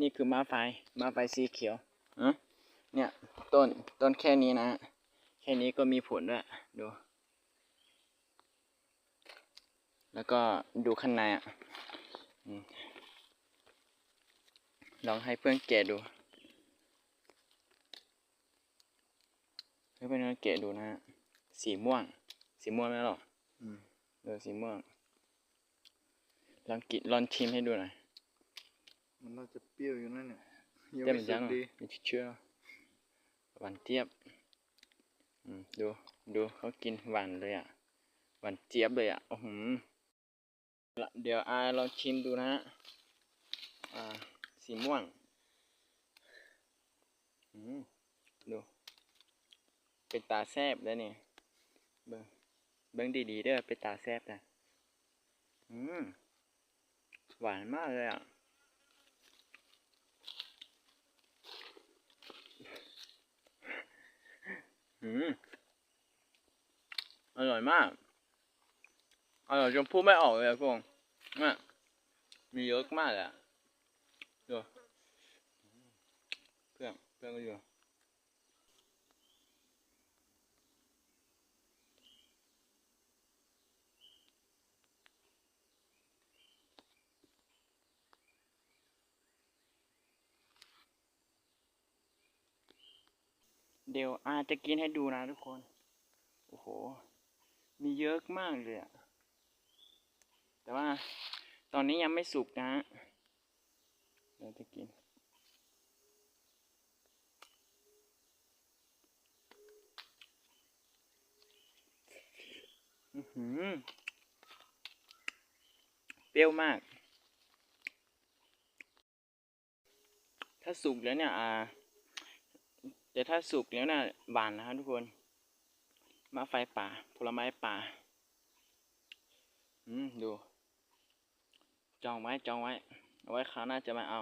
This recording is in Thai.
นี่คือม้าไฟม้าไฟสีเขียวอะเนี่ยต้นต้นแค่นี้นะ แค่นี้ก็มีผลด้วยดู แล้วก็ดูข้างในอะอืมลองให้เพื่อนแกะดูให้เพื่อนแกะดูนะฮะสีม่วง สีม่วงไหมหรออืมเออสีม่วงลองกินลองชิมให้ดูหน่อย มันน่าจะเปรี้ยวอยู่นั่นเนี่ยยังเต็มไม่สุจักงดีมีเชื่อหวานเจี๊ยบดูดูเขากินหวานเลยอะหวานเจี๊ยบเลยอะโอ้โหเดี๋ยวอาลองชิมดูนะฮะอ่าสีม่วงอืมดูเป็นตาแซบแล้วนี่ยเบิ้งเบิ้งดีๆเด้อเป็นตาแซบนะอืมหวานมากเลยอะ อืมอร่อยมาก อร่อยจนพูดไม่ออกเลยอะพวกน่ะมีเยอะมากเลยอะดูเพื่อนเพื่อนก็อยู่ เดี๋ยวอาจะกินให้ดูนะทุกคน โอ้โห มีเยอะมากเลยอะแต่ว่าตอนนี้ยังไม่สุกนะฮะเดี๋ยวจะกิน อือหือ เปรี้ยวมาก ถ้าสุกแล้วเนี่ย อ่า แต่ถ้าสุกแล้วน่ะหวานนะครับทุกคนมะไฟป่า ผลไม้ป่า อืม ดู จองไว้ จองไว้ เอาไว้คราวหน้าจะมาเอา